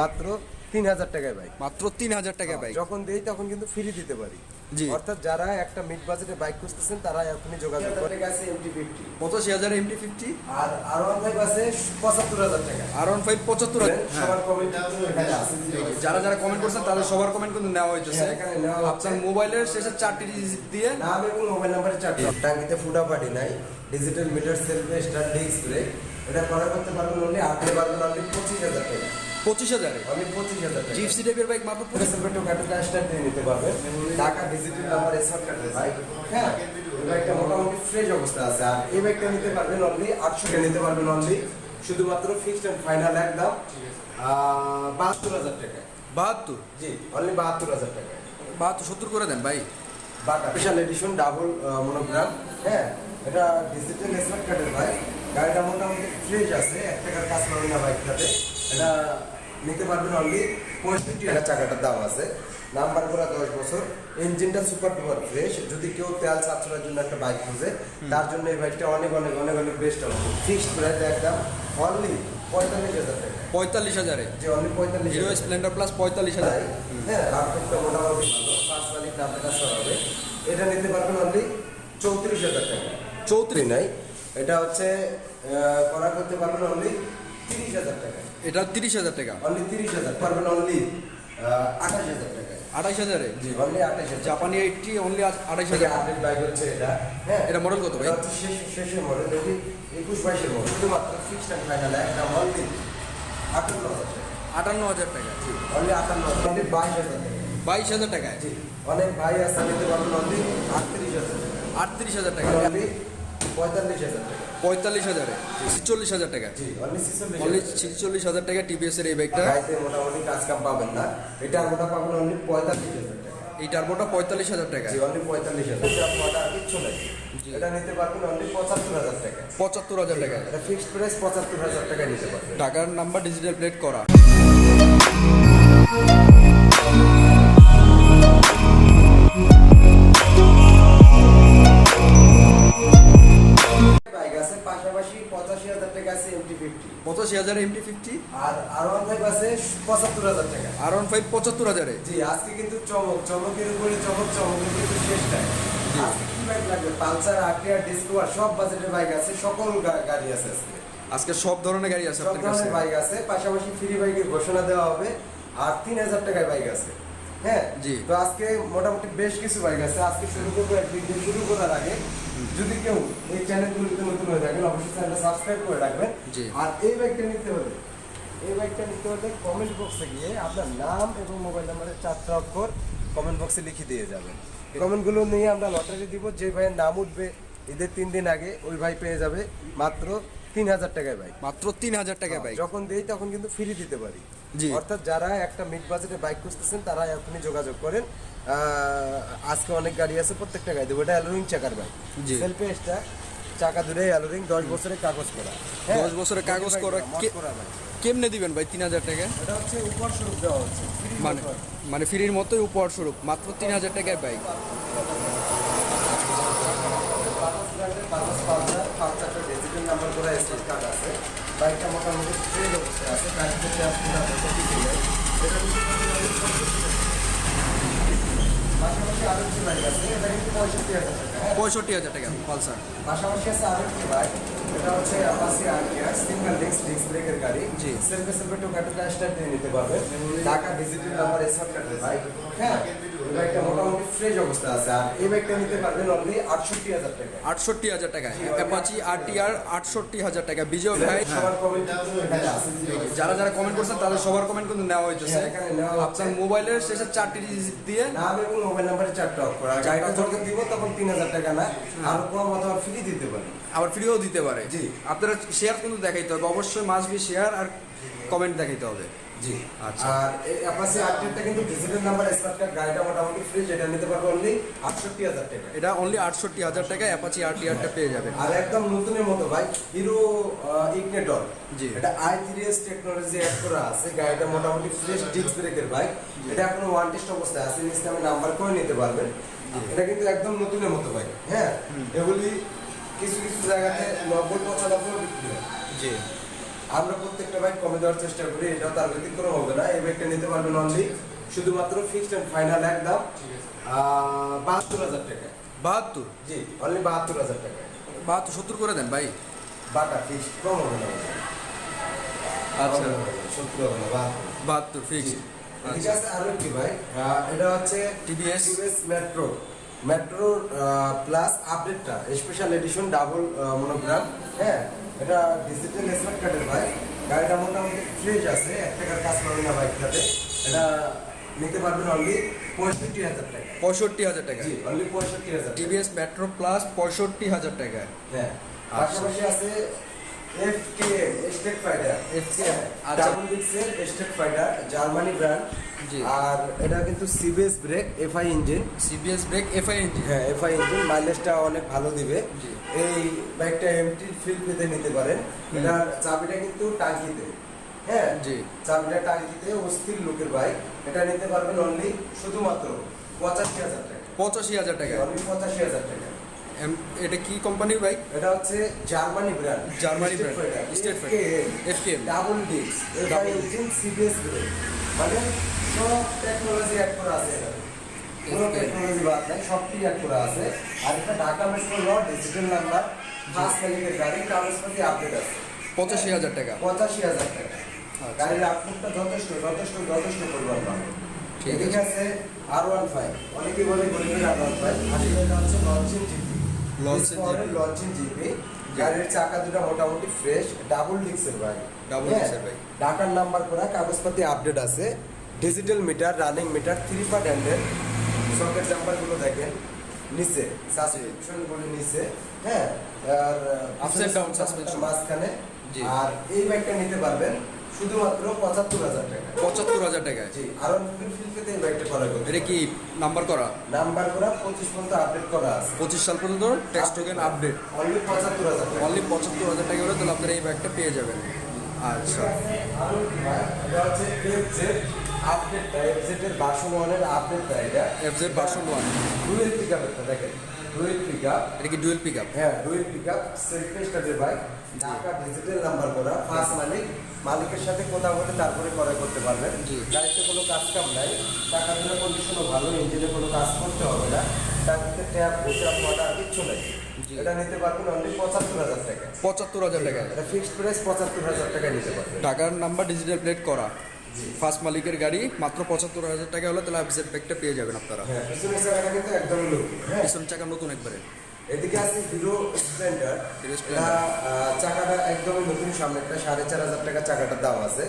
মাত্র তিন হাজার টাকায় বাইক মাত্র তিন হাজার টাকা বাইক যখন দেই তখন কিন্তু ফ্রি দিতে পারি। জি। অর্থাৎ যারা একটা মিড বাজেটে বাইক খুঁজতেছেন তারা এখনই যোগাযোগ করে। গেছে এমটি ফিফটি পঁচাশি হাজার এমটি ফিফটি আর আর ওয়ান ফাইভ আছে পঁচাত্তর হাজার টাকা। আর ওয়ান ফাইভ পঁচাত্তর হাজার। হ্যাঁ। সবার কমেন্ট যারা যারা কমেন্ট করছেন তাদের সবার কমেন্ট কিন্তু নেওয়া হয়েছে হ্যাঁ, এখানে নেওয়া হচ্ছে। আপনার মোবাইলের শেষে চারটি ডিজিট দিয়ে নাম এবং মোবাইল নাম্বারে চারটি। টাঙ্কিতে ফুটা পাটি নাই। Digital meter self start disc brake এটা করা করতে পারবেন অনলি পারবেন অনলি পঁচিশ হাজার। টাকা পঁচিশ হাজারে হাজার টাকা। জিপসি টাইপের বাইক মাত্র পঁচিশ সেলফেটো কাটে স্টার দিয়ে নিতে পারবেন টাকা ডিজিটাল নাম্বার স্মার্ট কার্ডের বাইক হ্যাঁ এই বাইকটা মোটামুটি ফ্রেশ অবস্থা আছে। আর এই বাইকটা নিতে পারবেন অনলি আটশো টাকা নিতে পারবেন অনলি শুধুমাত্র ফিক্সড অ্যান্ড ফাইনাল একদম। বাহাত্তর হাজার টাকা। বাহাত্তর? জি অনলি বাহাত্তর হাজার টাকা। বাহাত্তর সত্তর করে দেন ভাই। Bata special edition double monogram হ্যাঁ এটা ডিজিটাল স্মার্ট কার্ডের বাইক গাড়িটা মোটামুটি ফ্রেশ আছে। এক টাকার কাজ পাবেন না বাইকটাতে এটা নিতে পারবেন অনলি পঁয়ষট্টি হাজার চাকাটার দাম আছে। নাম্বার করা দশ বছর। ইঞ্জিনটা সুপার ডুপার ফ্রেশ যদি কেউ তেল সাশ্রয়ের জন্য একটা বাইক খুঁজে তার জন্য এই বাইকটা অনেক অনেক অনেক অনেক বেস্ট হবে। ফিক্সড প্রাইস একদম অনলি পঁয়তাল্লিশ হাজার টাকা। পঁয়তাল্লিশ হাজারে? যে অনলি পঁয়তাল্লিশ হিরো স্প্লেন্ডার প্লাস পঁয়তাল্লিশ হাজার? হ্যাঁ রাফটেকটা মোটামুটি ভালো। পাঁচ মালিক হবে এটা নিতে পারবেন অনলি চৌত্রিশ হাজার টাকা। চৌত্রিশ? নাই এটা হচ্ছে করা করতে পারবেন অনলি তিরিশ হাজার টাকা। এটা তিরিশ হাজার টাকা। অনলি তিরিশ হাজার পারবেন অনলি আঠাশ হাজার টাকা। আঠাইশ হাজারে? জি অনলি আঠাশ হাজার। জাপানি এইটটি অনলি আঠাইশ থেকে হাজার। আপডেট বাইক হচ্ছে এটা হ্যাঁ। এটা model কত ভাই? শেষ শেষের মডেল এটি একুশ বাইশের মডেল শুধুমাত্র ফিক্সড অ্যান্ড ফাইনাল একটা অনলি আটান্ন হাজার টাকা। আটান্ন হাজার টাকা জি। অনলি আটান্ন হাজার অনলি বাইশ হাজার টাকা। বাইশ হাজার টাকায়? জি অনেক ভাই আছে নিতে পারবেন অনলি আটত্রিশ হাজার টাকা। আটত্রিশ হাজার টাকা। অনলি পঁয়তাল্লিশ হাজার টাকা। পঁয়তাল্লিশ হাজারে? ছিচল্লিশ হাজার টাকা? অনলি ছিচল্লিশ হাজার টাকা। টিভিএস এর এই বাইকটা মোটামুটি কাজ কাম পাবেন না। এটা মোটা পাবেন অনলি পঁয়তাল্লিশ হাজার টাকা। এই টার্বোটা পঁয়তাল্লিশ হাজার টাকা? অনলি পঁয়তাল্লিশ হাজার। টাকা কিচ্ছু নাই। এটা নিতে পারবেন অনলি পঁচাত্তর হাজার টাকা। পঁচাত্তর হাজার টাকা? এটা ফিক্সড প্রাইস পঁচাত্তর হাজার টাকা নিতে পারবেন। টাকার নাম্বার ডিজিটাল প্লেট করা। পঁচাশি হাজার এমটি ফিফটি আর আর ওয়ান ফাইভ আছে পঁচাত্তর হাজার টাকা। আর ওয়ান ফাইভ পঁচাত্তর হাজারে। জি আজকে কিন্তু চমক চমকের উপরে চমক চমকের কিন্তু শেষ টাইম। আজকে কি বাইক লাগবে? পালসার আরটিআর ডিসকভার সব বাজেটের বাইক আছে সকল গাড়ি আছে আজকে। আজকে সব ধরনের গাড়ি আছে আপনার কাছে? বাইক আছে পাশাপাশি ফ্রি বাইকের ঘোষণা দেওয়া হবে আর তিন হাজার টাকায় বাইক আছে। হ্যাঁ। তো আজকে মোটামুটি বেশ কিছু বাইক আছে। আজকে শুরু করব একদিন দিয়ে শুরু করার আগে। যদি কেউ এই চ্যানেলগুলিতে নতুন হয়ে থাকেন অবশ্যই চ্যানেলটা সাবস্ক্রাইব করে রাখবেন। আর এই বাইকটা নিতে হলে এই বাইকটা নিতে হলে কমেন্ট বক্সে গিয়ে আপনার নাম এবং মোবাইল নাম্বারের চারটা অক্ষর কমেন্ট বক্সে লিখে দিয়ে যাবেন। কমেন্টগুলো নিয়ে আমরা লটারি দিব। যে ভাইয়ের নাম উঠবে ঈদের তিন দিন আগে ওই ভাই পেয়ে যাবে। মাত্র তিন হাজার টাকায় বাইক মাত্র তিন হাজার টাকা বাইক যখন দেই তখন কিন্তু ফ্রি দিতে পারি। অর্থাৎ যারা একটা মিড বাজেটে বাইক খুঁজতেছেন তারা এখনই যোগাযোগ করেন। আজকে অনেক গাড়ি আছে প্রত্যেকটা গাড়ি দেবো এটা অ্যালোরিং চাকার বাইক। সেলফে এসটা চাকা দূরে অ্যালোরিং দশ বছরের কাগজ করা। হ্যাঁ, দশ বছরের কাগজ করা। কেমনে দিবেন ভাই তিন হাজার টাকা? এটা হচ্ছে উপর স্বরূপ দেওয়া হচ্ছে। মানে। মানে ফ্রির মতোই উপহার স্বরূপ মাত্র তিন হাজার টাকায় বাইক বাজাজ ব্র্যান্ডের বাজাজ পালসার পাঁচ চারটা ডিজিটাল নাম্বার করা স্টেট কার্ড আছে বাইকটা মোটামুটি ট্রেন অবস্থায় আছে বাইক থেকে আপনি টিকে পাশাপাশি আরও একটি বাইক আছে এটা কিন্তু পঁয়ষট্টি হাজার টাকা। পঁয়ষট্টি হাজার টাকা পালসার পাশাপাশি আছে আরও একটি বাইক এটা হচ্ছে Apache RTR single disc disc ব্রেকের গাড়ি। জি। সেলফে সেলফে টোকাটো স্টার্ট দিয়ে নিতে পারবে। ঢাকা ডিজিটাল নাম্বার কার্ডের বাইক হ্যাঁ এই বাইকটা মোটামুটি ফ্রেশ অবস্থা আছে। আর এই বাইকটা নিতে পারবেন অনলি আটষট্টি হাজার টাকা আটষট্টি হাজার টাকা অ্যাপাচি আর টি আর আটষট্টি হাজার টাকা বিজয় ভাই সবার কমেন্ট যারা যারা কমেন্ট করছেন তাদের সবার কমেন্ট কিন্তু নেওয়া হয়েছে। হ্যাঁ। আপনার মোবাইলের শেষে চারটি ডিজিট দিয়ে নাম এবং মোবাইল নাম্বারে চারটা আর গাড়িটা যখন দিব তখন তিন হাজার টাকা না। আর কম অথবা ফ্রি দিতে পারি আবার ফ্রিও দিতে পারে। জি। আপনারা শেয়ার কিন্তু দেখাইতে হবে। অবশ্যই মাস বি শেয়ার আর কমেন্ট দেখাইতে হবে। জি আচ্ছা। আর এই অ্যাপাসি আরটিটা কিন্তু ডিজিটাল নাম্বার স্মার্ট কার্ড গাড়িটা মোটামুটি ফ্রি যেটা নিতে পারব অনলি আটষট্টি হাজার টাকা। এটা অনলি আটষট্টি হাজার টাকা অ্যাপাচি আর টি আরটা পেয়ে যাবেন। আর একদম নতুনের মতো ভাই হিরো ইগনেটর জি। এটা I three S technology add করা আছে গাড়িটা মোটামুটি ফ্রেশ ডিস্ক ব্রেকের বাইক এটা এখনও ওয়ান টেস্ট অবস্থায় আছে নিচে আমি নাম্বার করে নিতে পারবেন। এটা কিন্তু একদম নতুনের মতো বাইক হ্যাঁ? এগুলি কিছু কিছু জায়গাতে নব্বই পঁচানব্বই বিক্রি হয়। জি। আমরা প্রত্যেকটা বাইক কমে দেওয়ার চেষ্টা করি এটাও তার ব্যতিক্রম হবে না। এই বাইকটা নিতে পারবেন অনলি শুধুমাত্র ফিক্সড অ্যান্ড ফাইনাল একদম বাহাত্তর হাজার টাকা। বাহাত্তর? জি অনলি বাহাত্তর হাজার টাকা। বাহাত্তর সত্তর করে দেন ভাই। বাটা ফিক্সড কম হবে না। আচ্ছা। সত্তর হবে না বাহাত্তর। বাহাত্তর ফিক্স ঠিক আছে বাইক আহ, এটা হচ্ছে TVS টিভিএস মেট্রো মেট্রোর প্লাস আপডেটটা স্পেশাল এডিশন ডাবল মনোগ্রাম হ্যাঁ? এটা ডিজিটাল স্মার্ট কার্ডের বাইক গাড়িটা মোটামুটি ফ্রেশ আছে এক টাকার কাজ পাবে না বাইকটাতে এটা নিতে পারবেন অনলি পঁয়ষট্টি হাজার টাকা। পঁয়ষট্টি হাজার টাকা। জি অনলি পঁয়ষট্টি হাজার। টিভিএস মেট্রো প্লাস পঁয়ষট্টি হাজার টাকা হ্যাঁ পাশাপাশি আছে এফকেএম স্টেট ফাইটার আচ্ছা। ডাবল ডিক্সের স্টেট ফাইটার জার্মানি ব্র্যান্ড জি। আর এটা কিন্তু CBS brake FI engine CBS brake FI engine হ্যাঁ এফআই ইঞ্জিন মাইলেজটা অনেক ভালো দিবে। জি। এই বাইকটা এমটি ফিল পেতে নিতে পারেন। চাবিটা কিন্তু টাঙ্কিতে। হ্যাঁ? জি। চাবিটা টাঙ্কিতে অস্থির লোকের বাইক এটা নিতে পারবেন অনলি শুধুমাত্র পঁচাশি হাজার টাকা। পঁচাশি হাজার টাকা। অনলি পঁচাশি হাজার টাকা। এটা কি কোম্পানির বাইক এটা হচ্ছে Germany brand Germany State Fighter, FKM double disc FI engine CBS brake মানে সব টেকনোলজি অ্যাড করা আছে। FKM টেকনোলজি বাদ নাই সবটি অ্যাড করা আছে। আর এটা ঢাকা মেট্রো ল ডিজিটাল নাম্বার ফার্স্ট মালিকের গাড়ি কাগজপাতি আপডেট আছে। পঁচাশি হাজার টাকা। পঁচাশি হাজার টাকা। আচ্ছা। গাড়ির আপডেটটা যথেষ্ট যথেষ্ট যথেষ্ট পরিমাণ ভালো ঠিক এদিকে আছে। আর ওয়ান ফাইভ অনেকে বলে গরিবের আর ওয়ান ফাইভ আসলে এটা হচ্ছে launching GP Launching GP GP গাড়ির চাকা দুটো মোটামুটি ফ্রেশ ডাবল ডিক্সের বাইক হ্যাঁ, disc এর ঢাকার নাম্বার করা কাগজপাতি আপডেট আছে digital meter running meter three part handle socket জাম্পারগুলো দেখেন নিচে সাসপেনশনগুলো নিচে হ্যাঁ আর and down suspension। মাঝখানে। আর এই বাইকটা নিতে পারবেন শুধুমাত্র পঁচাত্তর হাজার টাকা। পঁচাত্তর হাজার টাকায়? জি আরও ফিল পেতে এই বাইকটা করা এটা কি নাম্বার করা? নাম্বার করা পঁচিশ পর্যন্ত আপডেট করা আছে। পঁচিশ সাল পর্যন্ত টেক্সট টোকেন আপডেট অনলি পঁচাত্তর হাজার টাকা। অনলি পঁচাত্তর হাজার টাকা হলে তাহলে আপনারা এই ব্যাগটা পেয়ে যাবেন। আচ্ছা? এটা হচ্ছে এফজেড আপডেটটা এফজেড এর ভার্সন ওয়ানের আপডেটটা এটা। F Z version one dual pickup একটা দেখেন। ডুয়েল পিকআপ এটা কি ডুয়েল পিক আপ হ্যাঁ ডুয়েল পিকআপ সেলফ স্টার্টের বাইক ঢাকা ডিজিটাল নাম্বার করা। ফার্স্ট মালিক। মালিকের সাথে কথা বলে তারপরে ক্রয় করতে পারবেন। গাড়িতে কোনো কাজ কাম নাই। টাকা দিলে কন্ডিশনও ভালো। ইঞ্জিনে কোনো কাজ করতে হবে না। টাকাতে ট্যাপ পোশাক ওয়াটার কিচ্ছু নেই এটা নিতে পারবেন অনলি পঁচাত্তর হাজার টাকা। পঁচাত্তর হাজার টাকা। এটা ফিক্সড প্রাইস পঁচাত্তর হাজার টাকা নিতে পারবেন। টাকার নাম্বার ডিজিটাল প্লেট করা। ফার্স্ট মালিকের গাড়ি মাত্র পঁচাত্তর হাজার টাকা হলে তাহলে ব্যাগটা পেয়ে যাবেন আপনারা। হ্যাঁ পিছন চাকা নতুন একবারে। এদিকে আছে হিরো স্প্লেন্ডার। এটা চাকাটা একদমই নতুন সামনে একটা সাড়ে চার হাজার টাকা চাকাটার দাম আছে।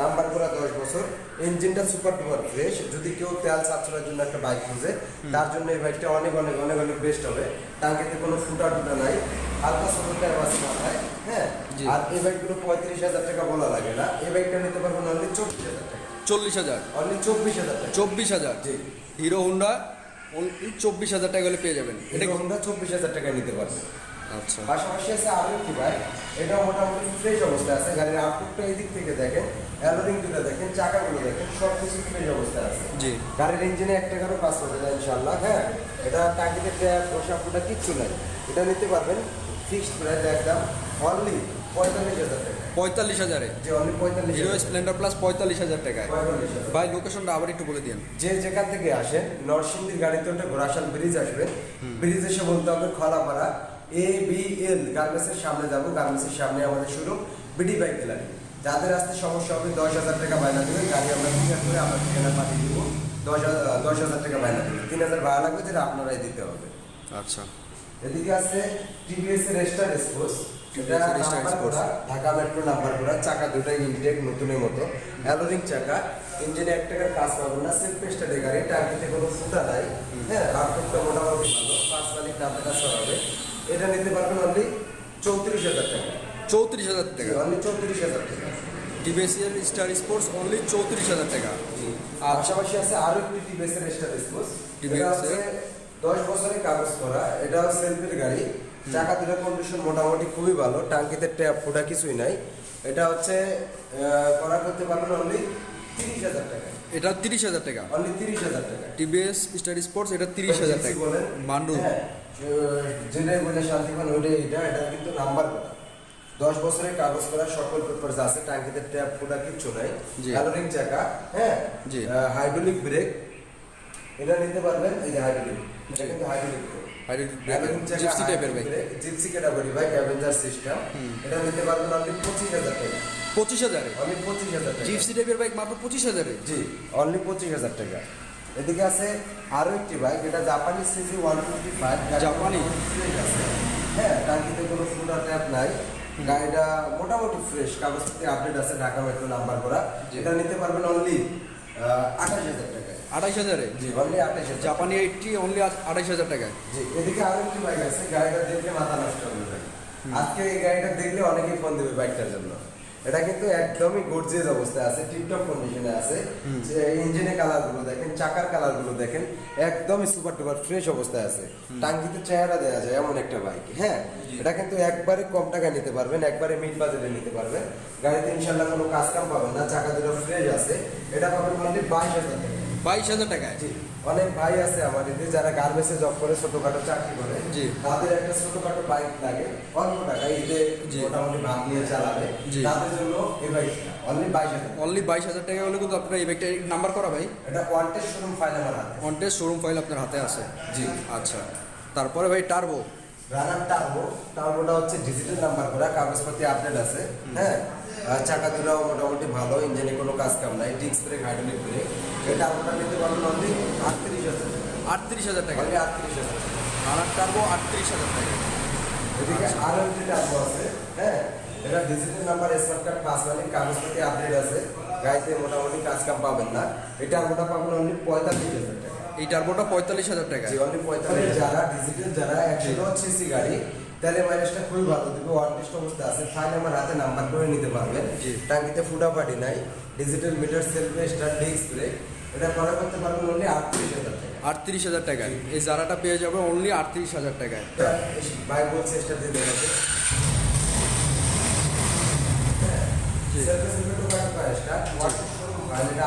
নাম্বার করা দশ বছর। ইঞ্জিনটা সুপার ডুপার ফ্রেশ যদি কেউ তেল সাশ্রয়ের জন্য একটা বাইক খুঁজে তার জন্য এই বাইকটা অনেক অনেক অনেক অনেক বেস্ট হবে। টাঙ্কিতে কোনো ফুটা টুটা নাই। হালকা ছোট টায়ার আছে মাথায় হ্যাঁ আর এই বাইকগুলো পঁয়ত্রিশ হাজার টাকা বলা লাগে না। এই বাইকটা নিতে পারবেন অনলি চব্বিশ হাজার টাকা। চল্লিশ হাজার। অনলি চব্বিশ হাজার টাকা। চব্বিশ হাজার। জি। হিরো হোন্ডা চব্বিশ হাজার টাকা হলে পেয়ে যাবেন। এটা হোন্ডা চব্বিশ হাজার টাকা নিতে পারবেন আচ্ছা। পাশাপাশি আছে আরও একটি বাইক এটা মোটামুটি ফ্রেশ অবস্থায় আছে গাড়ির আউটপুটটা এই দিক থেকে দেখেন অ্যালোরিং দুটো দেখেন চাকাগুলো দেখেন সব কিছু ফ্রেশ অবস্থায় আছে। জি। গাড়ির ইঞ্জিনে এক টাকারও কাজ করবে না ইনশাল্লাহ হ্যাঁ? এটা টাঙ্কিতে ট্যাপ পোশাক কিচ্ছু নাই। এটা নিতে পারবেন ফিক্সড প্রাইস একদম অনলি পঁয়তাল্লিশ হাজার হিরো স্প্লেন্ডার প্লাস পঁয়তাল্লিশ হাজার। টাকায়। ভাই লোকেশনটা আবার একটু বলে দিন যে যেখান থেকে আসেন নরসিংদীর গাড়িতে ওটা ঘোড়াশাল ব্রিজ আসবে। ব্রিজ এসে বলতে হবে খলাপাড়া এ বি এল গার্মেন্টসের সামনে যাব গার্মেন্টসের সামনে আমাদের শুরু বিডি বাইক গ্যালারি যাদের আসতে সমস্যা হবে দশ হাজার টাকা বায়না দেবে গাড়ি আমরা ক্লিয়ার করে আমরা ঠিকানা পাঠিয়ে দিব। দশ হাজার দশ হাজার টাকা বায়না দেবে। তিন হাজার ভাড়া লাগবে যেটা আপনারাই দিতে হবে। আচ্ছা। এদিকে আছে টিভিএস এর Star Sports Dhaka metro number করা চাকা দুটাই ইনটেক নতুনের মতো। অ্যালোরিং চাকা ইঞ্জিনে এক টাকার কাজ পাবো না সেলফ স্টার্টের গাড়ি টার্গেটে কোনো ফুটা নাই। হ্যাঁ আউটপুটটা মোটামুটি ভালো পাঁচ মালিক নামে কাজ হবে এটা নিতে পারবেন অনলি চৌত্রিশ হাজার টাকা। চৌত্রিশ হাজার টাকা। অনলি চৌত্রিশ হাজার টাকা। টিভিএসিএল স্টার স্পোর্টস অনলি চৌত্রিশ হাজার টাকা। আর পাশাপাশি আছে আরও একটি এর স্টার স্পোর্টস? হচ্ছে দশ বছরের কাগজ করা এটাও সেলফের গাড়ি। চাকা দুটো কন্ডিশন মোটামুটি খুবই ভালো টাঙ্কিতে ট্যাপ ফোটা কিছুই নাই। এটা হচ্ছে করা করতে পারবেন অনলি তিরিশ হাজার টাকা। এটা তিরিশ হাজার টাকা? অনলি তিরিশ হাজার টাকা। টিভিএস স্টার স্পোর্টস এটা তিরিশ হাজার টাকা। মান্ডু। হ্যাঁ, যেটাই বলে শান্তি পান ওইটাই এটা এটা কিন্তু নাম্বার দশ বছরের কাগজ করা সকল পেপারস আছে টাঙ্কিতে ট্যাপ ফুটা কিচ্ছু নাই। ক্যালোরিং চাকা হ্যাঁ? জি। হাইড্রোলিক ব্রেক এটা নিতে পারবেন এই যে হাইড্রোলিক এটা কিন্তু হাইড্রোলিক জিপসি টাইপের bike gypsy category bike Avenger system এটা নিতে পারবেন আপনি পঁচিশ হাজার টাকা। পঁচিশ হাজারে? অনলি পঁচিশ হাজার টাকা। জিপসি টাইপের বাইক মাত্র পঁচিশ হাজারে? জি অনলি পঁচিশ হাজার টাকা। এদিকে আছে আরও একটি বাইক এটা জাপানি সিজি ওয়ান টোয়েন্টি ফাইভ জাপানি? আছে। হ্যাঁ টাঙ্কিতে কোনো ফুটার ট্যাপ নাই। গাড়িটা মোটামুটি ফ্রেশ কাগজপত্রে আপডেট আছে ঢাকা মেট্রো নাম্বার করা। এটা নিতে পারবেন অনলি আঠাশ হাজার টাকায় আঠাইশ হাজারে? জি অনলি আঠাশ জাপানি এইটটি অনলি আঠাইশ হাজার টাকায়। জি এদিকে আরও একটি বাইক আছে গাড়িটা দেখলে মাথা নষ্ট হবে ভাই। আজকে এই গাড়িটা দেখলে অনেকেই ফোন দেবে বাইকটার জন্য। এটা কিন্তু একদমই গর্জিয়াস অবস্থায় আছে টিপটপ কন্ডিশনে আছে। ইঞ্জিনের কালারগুলো দেখেন চাকার কালারগুলো দেখেন একদমই সুপার টুপার ফ্রেশ অবস্থায় আছে। টাঙ্কিতে চেহারা দেওয়া যায় এমন একটা বাইক হ্যাঁ? এটা কিন্তু একবারে কম টাকায় নিতে পারবেন একবারে মিড বাজেটে নিতে পারবেন। গাড়িতে ইনশাল্লাহ কোনো কাজ কাম পাবেন না চাকা দুটো ফ্রেশ আছে। এটা পাবেন অনলি বাইশ হাজার টাকা। বাইশ হাজার টাকায়। জি। অনেক ভাই আছে আমার এদের যারা গার্মেন্টসে জব করে ছোটখাটো চাকরি করে জি। তাদের একটা ছোটখাটো বাইক লাগে অল্প টাকা ঈদে। মোটামুটি ভাগ নিয়ে চালাবে জি। তাদের জন্য এই বাইকটা অনলি বাইশ হাজার অনলি বাইশ হাজার টাকা হলে কিন্তু আপনার এই বাইকটা নাম্বার করা ভাই? এটা ওয়ান্টেড শোরুম ফাইল আমার হাতে। অনটেস শোরুম ফাইল আপনার হাতে আছে। জি। আচ্ছা। তারপরে ভাই টার্বো রানার টার্বো টার্বোটা হচ্ছে ডিজিটাল নাম্বার করা কাগজপাতি আপডেট আছে। হ্যাঁ? চাকা দুটাও মোটামুটি ভালো ইঞ্জিনে কোনো কাজ কাম নাই ডিস্ক ব্রেক হাইড্রোলিক ব্রেক এই টার্বোটা নিতে পারবেন অনলি আটত্রিশ হাজার টাকা। আটত্রিশ হাজার টাকা। অনলি আটত্রিশ হাজার টাকা। টার্বো আটত্রিশ হাজার টাকা। এদিকে আরও একটি টার্বো আছে হ্যাঁ? এটা digital number smart card pass মানে কাগজপাতি আপডেট আছে। গাড়িতে মোটামুটি কাজ কাম পাবেন না। এই টার্বোটা পাবেন অনলি পঁয়তাল্লিশ হাজার টাকা। এই টার্বোটা পঁয়তাল্লিশ হাজার টাকা। অনলি পঁয়তাল্লিশ। যারা ডিজিটাল যারা একশো সিসি গাড়ি তাহলে মাইলেজটা খুবই ভালো। দিবে ওয়ার্নিস্ট অবস্থা আছে। ফাইল আমার হাতে নাম্বার করে নিতে পারবেন। টাঙ্কিতে ফুটা পাটি নাই। Digital meter self start disc brake এটা করা করতে পারবেন অনলি আটত্রিশ হাজার টাকা। আটত্রিশ হাজার টাকায় এই জারাটা পেয়ে যাবে অনলি আটত্রিশ হাজার টাকায়। ভাই বলছে স্টার দিয়ে দেখাচ্ছে জি।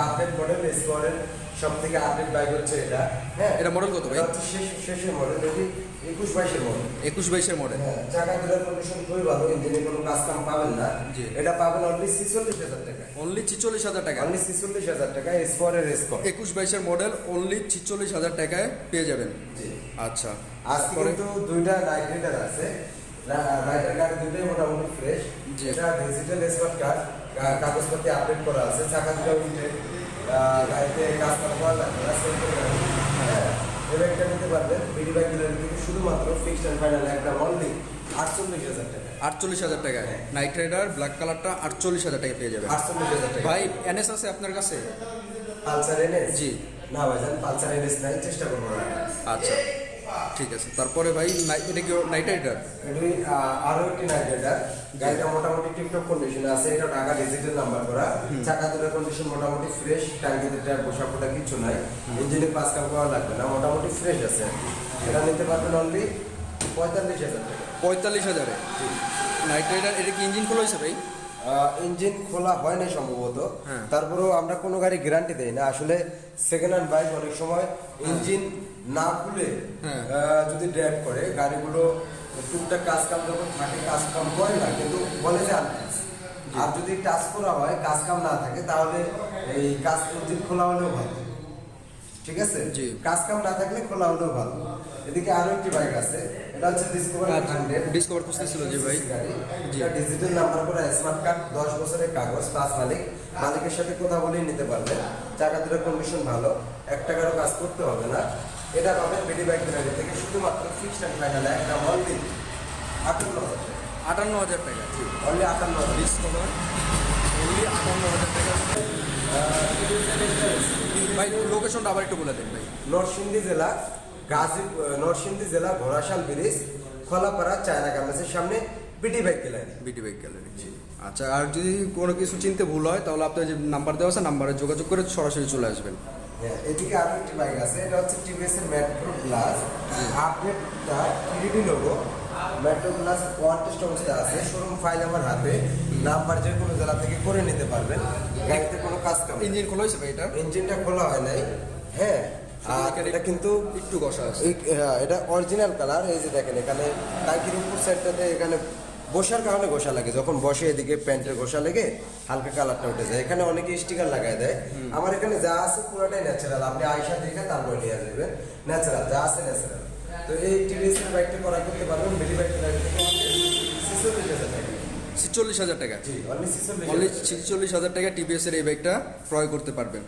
আপডেট মডেল এস মডেল সব থেকে আপডেট বাইক হচ্ছে এটা। হ্যাঁ এটা model কত ভাই? হচ্ছে শেষ শেষের মডেল এটি একুশ বাইশের মডেল একুশ বাইশের মডেল হ্যাঁ চাকা দুটার কন্ডিশন খুবই ভালো ইঞ্জিনে কোনো কাজ কাম পাবেন না। জি। এটা পাবেন অনলি ছিচল্লিশ হাজার টাকা। অনলি ছিচল্লিশ হাজার টাকা। অনলি ছিচল্লিশ হাজার টাকা এসপরের এসকর একুশ বাইশের মডেল অনলি ছিচল্লিশ হাজার টাকায় পেয়ে যাবেন। জি। আচ্ছা। আজকে কিন্তু দুইটা রাইডার আছে। রাইডার গাড়ি দুটোই মোটামুটি ফ্রেশ। এটা ডিজিটাল স্মার্ট কার্ড কাগজপত্র আপডেট করা আছে। চাকা দুটো গাড়িতে গাড়ি। হ্যাঁ। নিতে পারবেন বিডি বাইক থেকে শুধুমাত্র ফিক্সড অ্যান্ড ফাইনাল একটা অনলি আটচল্লিশ হাজার টাকা। আটচল্লিশ হাজার টাকায়। নাইট রাইডার ব্ল্যাক কালারটা আটচল্লিশ হাজার টাকা পেয়ে যাবেন। আটচল্লিশ হাজার টাকা। ভাই এনএস আছে আপনার কাছে? পালসার এনএস জি। না ভাই পালসার এনএস নাই চেষ্টা করব। আচ্ছা। ঠিক আছে। তারপরে ভাই এটা কি নাইট রাইডার এটি আরও একটি নাইট রাইডার গাড়িটা মোটামুটি টিপটপ কন্ডিশনে আছে। এটা ঢাকা ডিজিটাল নাম্বার করা। চাকা দুটোর কন্ডিশন মোটামুটি ফ্রেশ টাঙ্কিতে ট্যাপ বসা ফোটা কিছু নাই। ইঞ্জিনে পাঁচ কাপ করা লাগবে না। মোটামুটি ফ্রেশ আছে। এটা নিতে পারবেন অনলি পঁয়তাল্লিশ হাজার টাকা। পঁয়তাল্লিশ হাজারে? নাইট রাইডার এটা কি ইঞ্জিন খোলা হয়েছে ভাই? ইঞ্জিন খোলা হয় না সম্ভবত। হ্যাঁ। তারপরেও আমরা কোনো গাড়ি গ্যারান্টি দেই না। আসলে সেকেন্ড হ্যান্ড বাইক অনেক সময় ইঞ্জিন না খুলে হ্যাঁ। যদি ড্রাইভ করে গাড়িগুলো টুকটাক কাজ কাম যখন থাকে কাজ কাম করে না কিন্তু বলে যে আনটাচ আর যদি টাচ করা হয় কাজ কাম না থাকে তাহলে এই কাজ ইঞ্জিন খোলা হলেও ভালো। ঠিক আছে? কাজ কাম না থাকলে খোলা হলেও ভালো। এদিকে আরও একটি বাইক আছে এটা হচ্ছে ডিসকভার হান্ড্রেড ডিসকভার খুঁজতেছিল যে ভাই। জি। ডিজিটাল নাম্বার করা স্মার্ট কার্ড দশ বছরের কাগজ পাঁচ মালিক। মালিকের সাথে কথা বলেই নিতে পারবে। চাকা দুটোর কন্ডিশন ভালো। এক টাকারও কাজ করতে হবে না। এটা পাবেন বিডি বাইক গ্যালারি থেকে শুধুমাত্র ফিক্সড অ্যান্ড ফাইনাল একটা অনলি আটান্ন হাজার আটান্ন হাজার টাকা। অনলি আটান্ন হাজার ডিসকভার অনলি আটান্ন হাজার টাকা। ভাই লোকেশনটা আবার একটু বলে দেন ভাই। নরসিংদী জেলা গাজী নরসিংদী জেলা ঘোড়াশাল ব্রিজ খোলাপাড়া চায়না গার্মেন্টসের সামনে BD bike gallery BT bike gallery আচ্ছা আর যদি কোনো কিছু চিনতে ভুল হয় তাহলে আপনার যে নাম্বার দেওয়া আছে নাম্বারে যোগাযোগ করে সরাসরি চলে আসবেন। এদিকে আরও একটি বাইক আছে এটা হচ্ছে টিভিএস এর মেট্রো প্লাস আপডেটটা three D logo Metro plus one test অবস্থায় আছে শোরুম ফাইল আমার হাতে। নাম্বার যে কোনো জেলা থেকে করে নিতে পারবেন। গাড়িতে কোনো কাজ কাম ইঞ্জিন খোলা হয়েছে এটা? ইঞ্জিনটা খোলা হয় নাই। হ্যাঁ আর এটা কিন্তু একটু ঘষা আছে হ্যাঁ, এটা অরিজিনাল কালার এই যে দেখেন এখানে টাঙ্কির উপর সাইডটাতে এখানে বসার কারণে ঘষা লাগে। যখন বসে এদিকে প্যান্টের ঘষা লেগে হালকা কালারটা উঠে যায়। এখানে অনেকে স্টিকার লাগায় দেয়। আমার এখানে যা আছে পুরোটাই ন্যাচারাল আপনি আয়সা দেখে তারপর নিয়ে যাবেন ন্যাচারাল যা আছে ন্যাচারাল তো এই টিভিএসের বাইকটা করা করতে পারবেন। মিলি বাইকটা ছিচল্লিশ হাজার টাকা। ছিচল্লিশ হাজার টাকা। জি অনলি ছিচল্লিশ হাজার টাকা। টিভিএস এর এই বাইকটা ক্রয় করতে পারবেন।